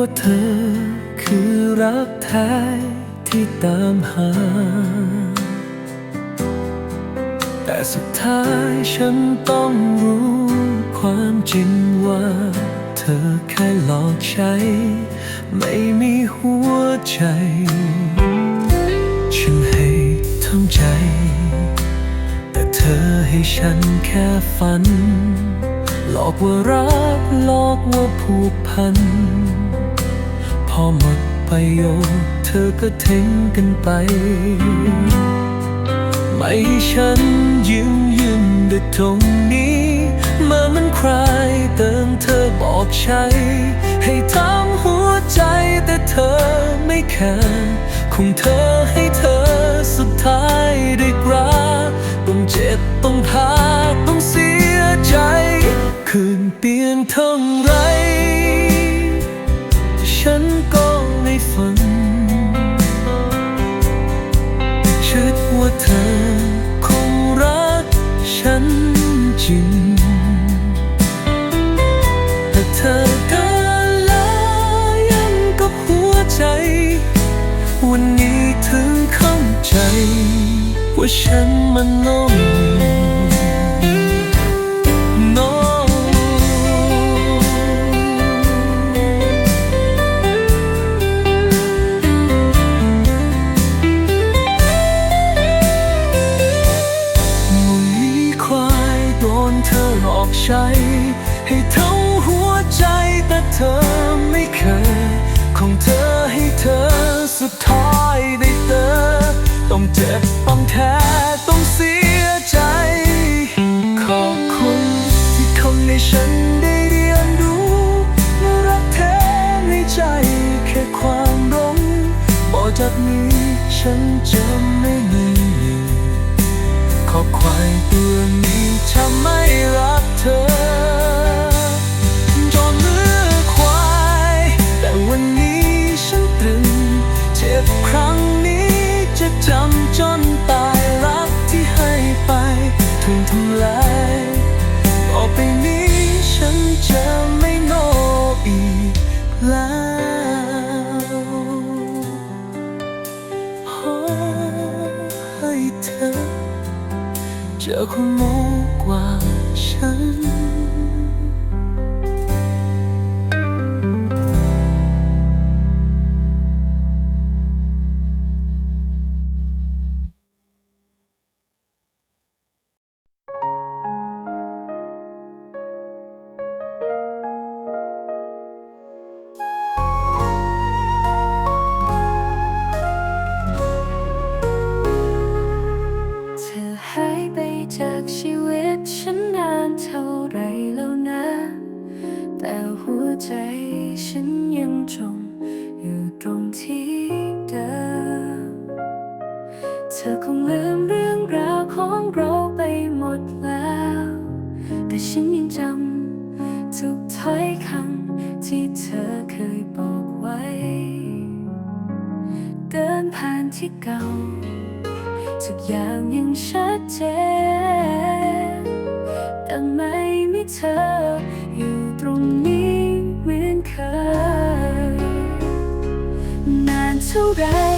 ว่าเธอ คือรักแท้ที่ตามหา แต่สุดท้ายฉันต้องรู้ความจริงว่า เธอแค่หลอกใช้ ไม่มีหัวใจ ฉันให้ทั้งใจ แต่เธอให้ฉันแค่ฝัน หลอกว่ารัก หลอกว่าผูกพัน อหมดประโยชน์เธอก็ทิ้งกันไป ไม่ให้ฉันยืนยืนได้ตรงนี้เมื่อมันใครเติมเธอบอกใช้ ให้ทำหัวใจแต่เธอไม่แคร์คงเธอให้เธอสุดท้ายได้กราต้องเจ็บต้องพาต้องเสียใจ คืนเปลี่ยนท่าไร ว่าฉั เธอคงลืมเรื่องราวของเราไปหมดแล้ว แต่ฉันยังจำทุกถ้อยคำที่เธอเคยบอกไว้ เดินผ่านที่เก่า ทุกอย่างยังชัดเจน แต่ไม่มีเธออยู่ตรงนี้เหมือนเคย นานเท่าไร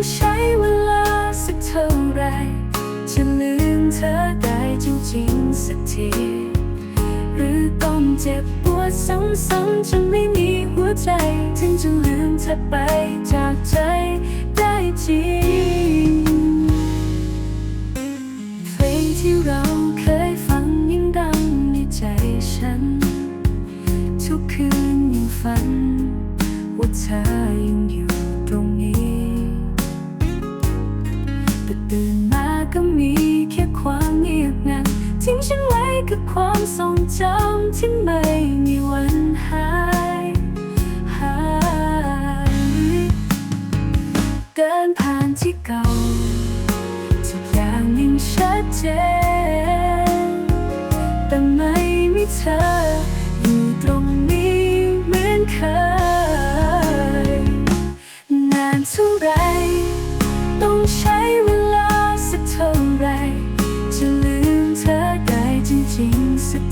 ต้องใช้เวลาสักเท่าไรจะลืมเธอได้จริงๆสักที หรือต้องเจ็บปวดซ้ำๆจนไม่มีหัวใจ ถึงจะลืมเธอไปจากใจได้จริงเพลงที่เราเคยฟังยังดังในใจฉัน ทุกคืนยังฝันว่าเธอยังอยู่ ฉันไว้กับความทรงจำที่ไม่มีวันหายหายเดินผ่านที่เก่าทุกอย่างยังชัดเจนแต่ไม่มีเธอ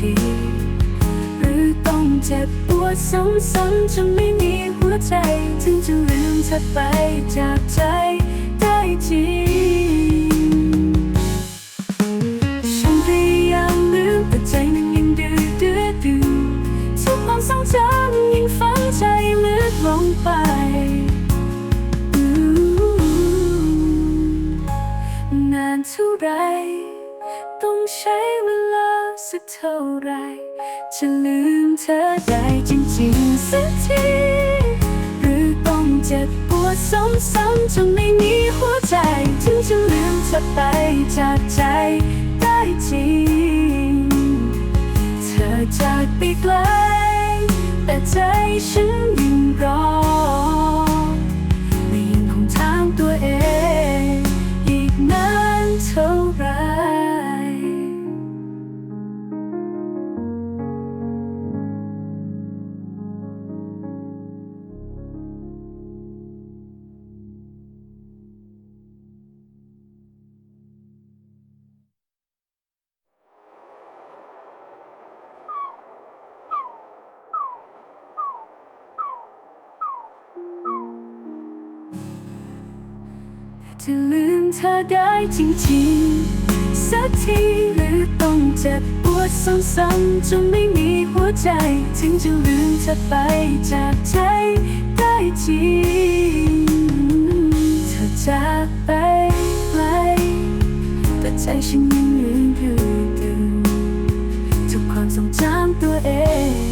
ที หรือต้องเจ็บปวดซ้ำๆจนไม่มีหัวใจ ถึงจะลืมเธอไปจากใจได้จริง กเท่าไรจะลืมเธอได้จริงๆสักที หรือต้องเจ็บปวดซ้ำๆจนไม่มีหัวใจ ถึงจะลืมเธอไปจากใจได้จริง เธอจากไปไกล แต่ใจฉันยังรอไม่ยังคงถามตัวเอง ได้จริงๆ สักทีหรือต้องเจ็บปวดซ้ำๆจนไม่มีหัวใจ ถึงจะลืมเธอไปจากใจได้จริง เธอจากไปไกลแต่ใจฉันยังลืมอยู่ดึงทุกความทรงจำตัวเอง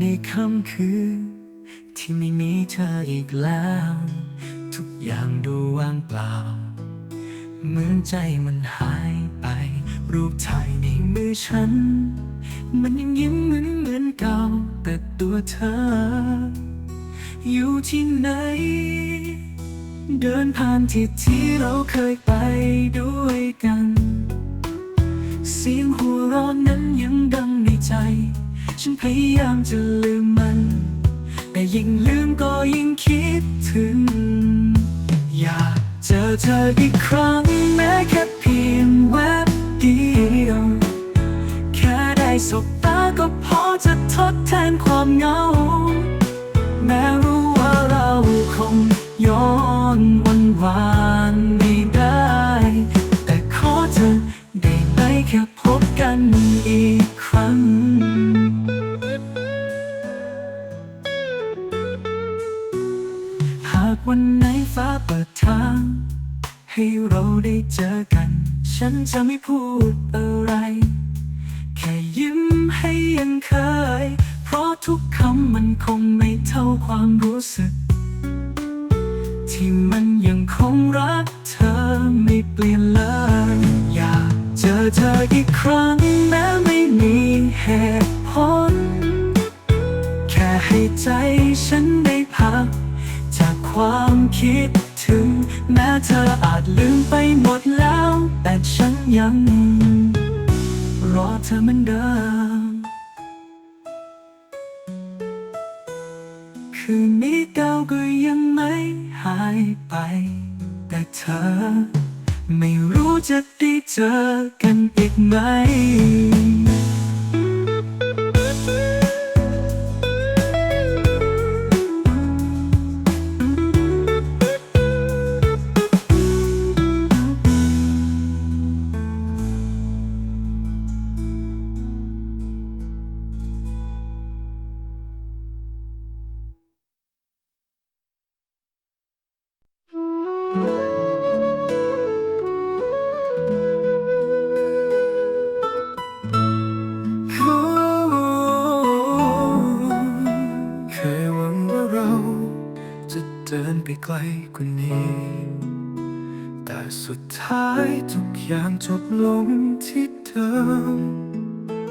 ในค่ำคืน ที่ไม่มีเธออีกแล้ว ทุกอย่างดูว่างเปล่า เหมือนใจมันหายไป รูปถ่ายในมือฉัน มันยังยิ้มเหมือนเหมือนเก่า แต่ตัวเธอ อยู่ที่ไหน เดินผ่านที่ที่เราเคยไปด้วยกัน เสียงหัวเราะนั้นยังดังในใจ ฉันพยายามจะลืมมัน แต่ยิ่งลืมก็ยิ่งคิดถึง อยากเจอเธออีกครั้งแม้แค่เพียงแวบเดียว แค่ได้สบตาก็พอจะทดแทนความเหงา แม้รู้ว่าเราคงย้อนวันวาน ให้เราได้เจอกัน ฉันจะไม่พูดอะไร แค่ยิ้มให้ยังเคย เพราะทุกคำมันคงไม่เท่าความรู้สึก ที่มันยังคงรักเธอไม่เปลี่ยนเลย อยากเจอเธออีกครั้งแม้ไม่มีเหตุผล แค่ให้ใจฉันได้พัก จากความคิด แม้เธออาจลืมไปหมดแล้ว แต่ฉันยัง รอเธอเหมือนเดิม คืนนี้เก่าก็ยังไม่หายไป แต่เธอ ไม่รู้จะได้เจอกันอีกไหม ไปไกลกว่านี้ แต่สุดท้ายทุกอย่างจบลงที่เดิม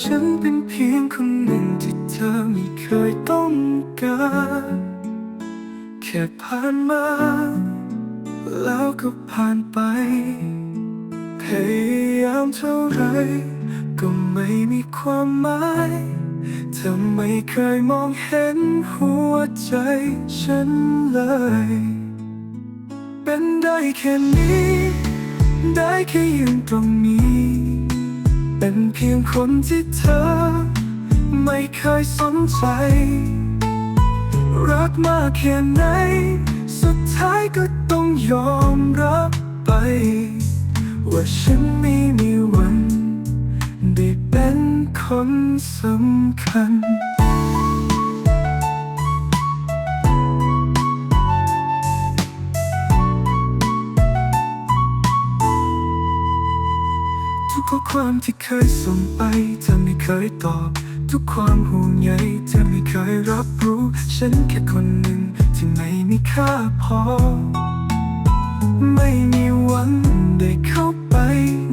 ฉันเป็นเพียงคนหนึ่งที่เธอไม่เคยต้องการแค่ผ่านมา แล้วก็ผ่านไป พยายามเท่าไรก็ไม่มีความหมาย ธอไม่เคยมองเห็นหัวใจฉันเลย เป็นได้แค่นี้ ได้แค่ยืนตรงนี้ เป็นเพียงคนที่เธอ ไม่เคยสนใจ รักมากแค่ไหน สุดท้ายก็ต้องยอมรับไป ว่าฉันไม่มีวันได้เป็น คนสำคัญ ทุกข้อความที่เคยส่งไปเธอไม่เคยตอบ ทุกความห่วงใยเธอไม่เคยรับรู้ ฉันแค่คนหนึ่งที่ไม่มีค่าพอ ไม่มีวันได้เข้าไป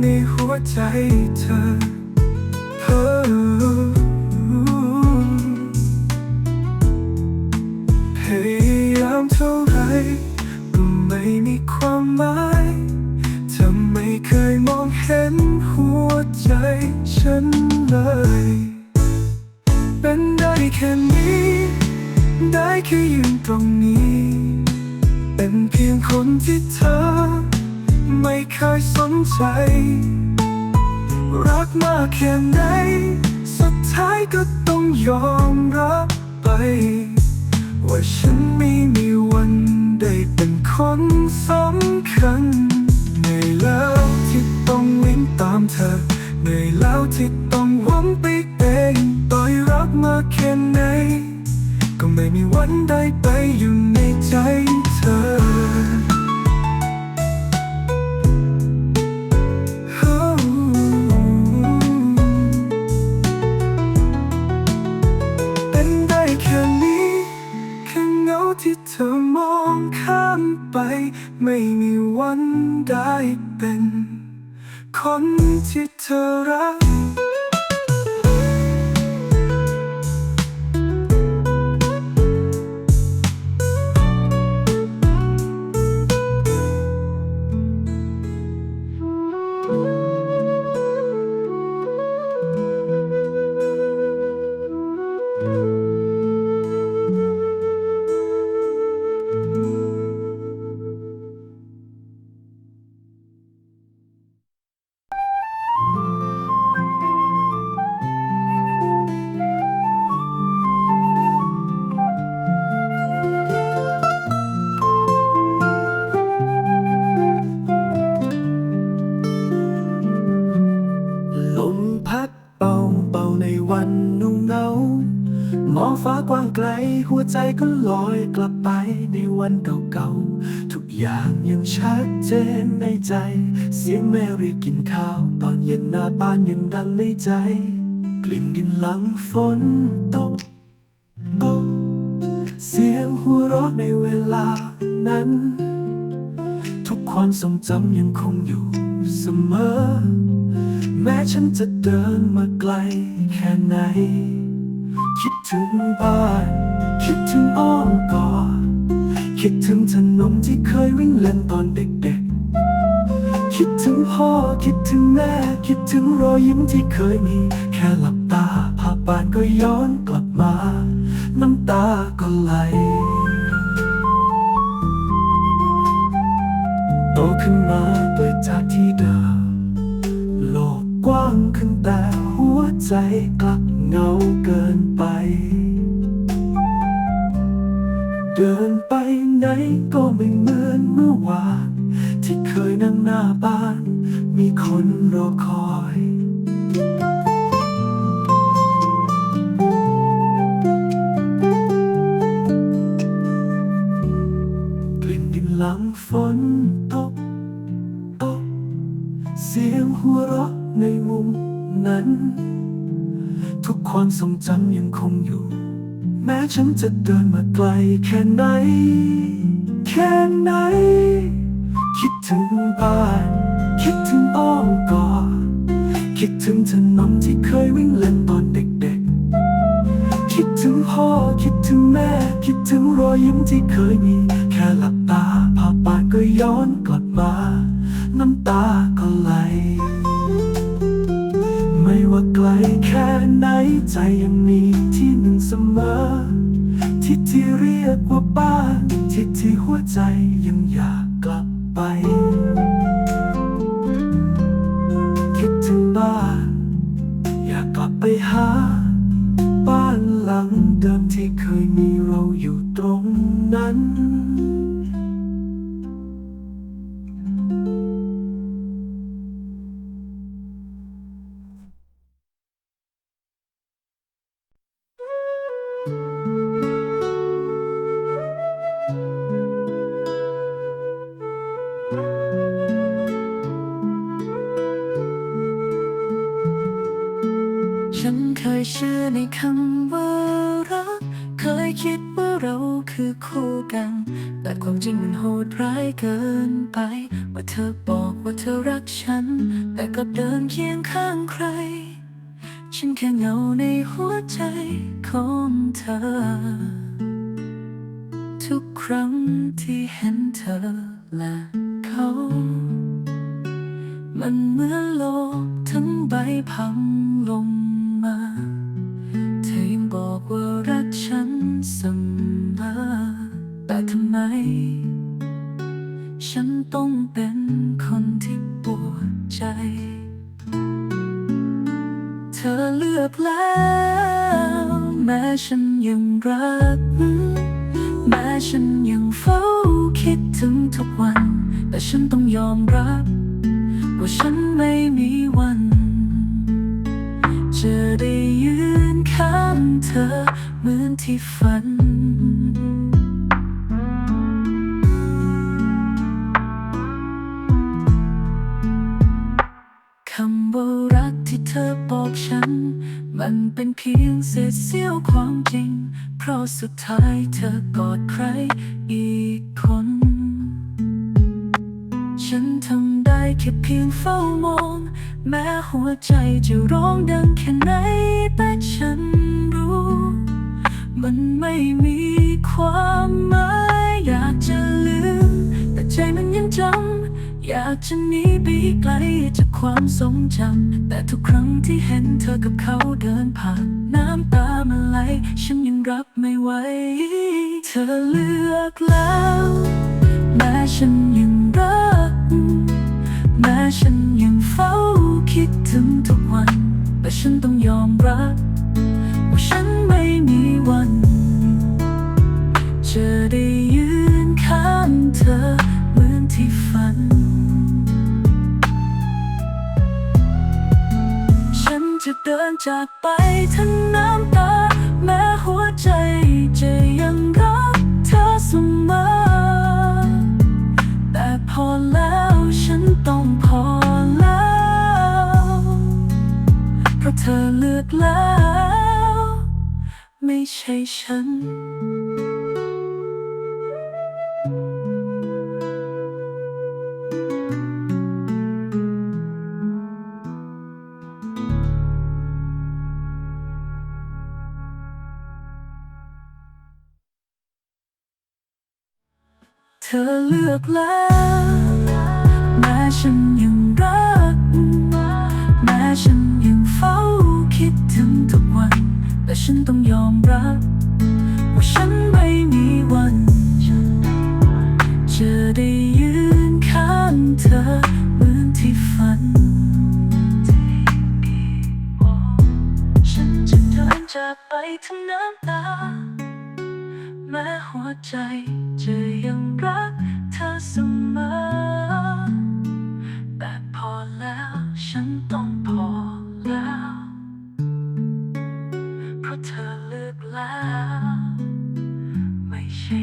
ในหัวใจเธอเออ พยายามเท่าไรก็ไม่มีความหมายเธอไม่เคยมองเห็นหัวใจฉันเลย เป็นได้แค่นี้ ได้แค่ยืนตรงนี้ เป็นเพียงคนที่เธอ ไม่เคยสนใจ รักมากแค่ไหน สุดท้ายก็ต้องยอมรับไป ว่าฉันไม่มีวันได้เป็นคนสำคัญเหนื่อยแล้วที่ต้องวิ่งตามเธอเหนื่อยแล้วที่ต้องหวังไปเองต่อยรักมากแค่ไหน ก็ไม่มีวันได้ไปอยู่ในใจเธอ ไป ไม่มีวันได้เป็น คนที่เธอรัก ใจก็ลอยกลับไปในวันเก่าๆ ทุกอย่างยังชัดเจนในใจ เสียงแม่เรียกกินข้าว ตอนเย็นหน้าบ้านยังดันในใจ กลิ่นดินหลังฝนตกตก เสียงหัวเราะในเวลานั้น ทุกความทรงจำยังคงอยู่เสมอ แม้ฉันจะเดินมาไกลแค่ไหน คิดถึงบ้าน คิดถึงอ้อมกอดคิดถึงถนนที่เคยวิ่งเล่นตอนเด็กๆ คิดถึงพ่อคิดถึงแม่ คิดถึงรอยยิ้มที่เคยมี แค่หลับตาภาพบ้านก็ย้อนกลับมา น้ำตาก็ไหลโตขึ้นมาเปิดจากที่เดิมโลกกว้างขึ้นแต่หัวใจกลับเงาเกินไป เดินไปไหนก็ไม่เหมือนเมื่อวานที่เคยนั่งหน้าบ้าน มีคนรอคอย กลิ่นดินหลังฝนตกตก เสียงหัวเราะในมุมนั้น ทุกความทรงจำยังคงอยู่ แม้ฉันจะเดินมาไกลแค่ไหน แค่ไหน คิดถึงบ้าน คิดถึงอ้อมกอดคิดถึงถนนที่เคยวิ่งเล่นตอนเด็กๆ คิดถึงพ่อ คิดถึงแม่ คิดถึงรอยยิ้มที่เคยมี แค่หลับตาภาพบานก็ย้อนกลับมา น้ำตาก็ไหล ไม่ว่าไกลแค่ไหนใจยังมี ที่ที่เรียกว่าบ้านที่ที่หัวใจยังอยาก คิดว่าเราคือคู่กัน แต่ความจริงมันโหดร้ายเกินไป ว่าเธอบอกว่าเธอรักฉัน แต่กลับเดินเคียงข้างใคร ฉันแค่เหงาในหัวใจของเธอ ทุกครั้งที่เห็นเธอและเขา มันเหมือนโลกทั้งใบพังลงมา เธอยังบอกว่า ฉันเสมอ แต่ทำไม ฉันต้องเป็นคนที่ปวดใจ เธอเลือกแล้ว แม้ฉันยังรัก แม้ฉันยังเฝ้าคิดถึงทุกวัน แต่ฉันต้องยอมรับ ว่าฉันไม่มีวัน จะได้ยืนข้างเธอ ที่ฝัน คำว่ารักที่เธอบอกฉัน มันเป็นเพียงเศษเสี้ยวความจริง เพราะสุดท้ายเธอกอดใครอีกคน ฉันทำได้แค่เพียงเฝ้ามอง แม้หัวใจจะร้องดังแค่ไหนแต่ฉัน มันไม่มีความหมายอยากจะลืม แต่ใจมันยังจำอยากจะหนีไปไกลจากความทรงจำแต่ทุกครั้งที่เห็นเธอกับเขาเดินผ่าน น้ำตามันไหล ฉันยังรับไม่ไหว เธอเลือกแล้วแม้ฉันยังรักแม้ฉันยังเฝ้าคิดถึงทุกวัน แต่ฉันต้องยอมรับ จากไปทั้งน้ำตา แม้หัวใจจะยังรักเธอเสมอ แต่พอแล้วฉันต้องพอแล้ว เพราะเธอเลือกแล้ว ไม่ใช่ฉัน อเลือกแล้วแม้ฉันยังรักแม้ฉันยังเฝ้าคิดถึงทุกวัน แต่ฉันต้องยอมรับ ว่าฉันไม่มีวันจะได้ยืนข้างเธอเหมือนที่ฝัน ฉันจะเดินจากไปทั้งน้ำตา แม้หัวใจจะยังรักเธอเสมอ แต่พอแล้วฉันต้องพอแล้ว เพราะเธอเลือกแล้ว ไม่ใช่